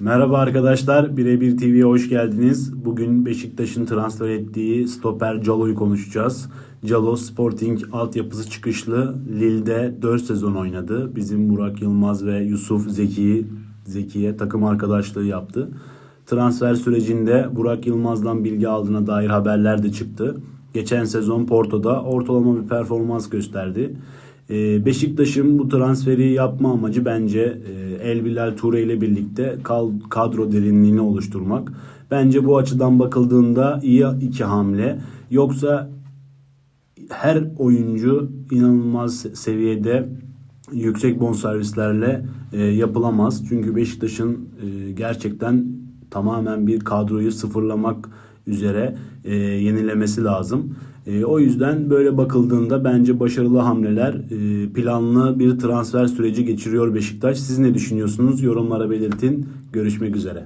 Merhaba arkadaşlar, Birebir TV'ye hoş geldiniz. Bugün Beşiktaş'ın transfer ettiği stoper Calo'yu konuşacağız. Calo Sporting altyapısı çıkışlı Lille'de 4 sezon oynadı. Bizim Burak Yılmaz ve Yusuf Zeki Zeki'ye takım arkadaşlığı yaptı. Transfer sürecinde Burak Yılmaz'dan bilgi aldığına dair haberler de çıktı. Geçen sezon Porto'da ortalama bir performans gösterdi. Ee, Beşiktaş'ın bu transferi yapma amacı bence e, El Bilal Ture ile birlikte kadro derinliğini oluşturmak. Bence bu açıdan bakıldığında iyi iki hamle. Yoksa her oyuncu inanılmaz seviyede yüksek bonservislerle e, yapılamaz. Çünkü Beşiktaş'ın e, gerçekten tamamen bir kadroyu sıfırlamak üzere e, yenilemesi lazım. E, o yüzden böyle bakıldığında bence başarılı hamleler, e, planlı bir transfer süreci geçiriyor Beşiktaş. Siz ne düşünüyorsunuz? Yorumlara belirtin. Görüşmek üzere.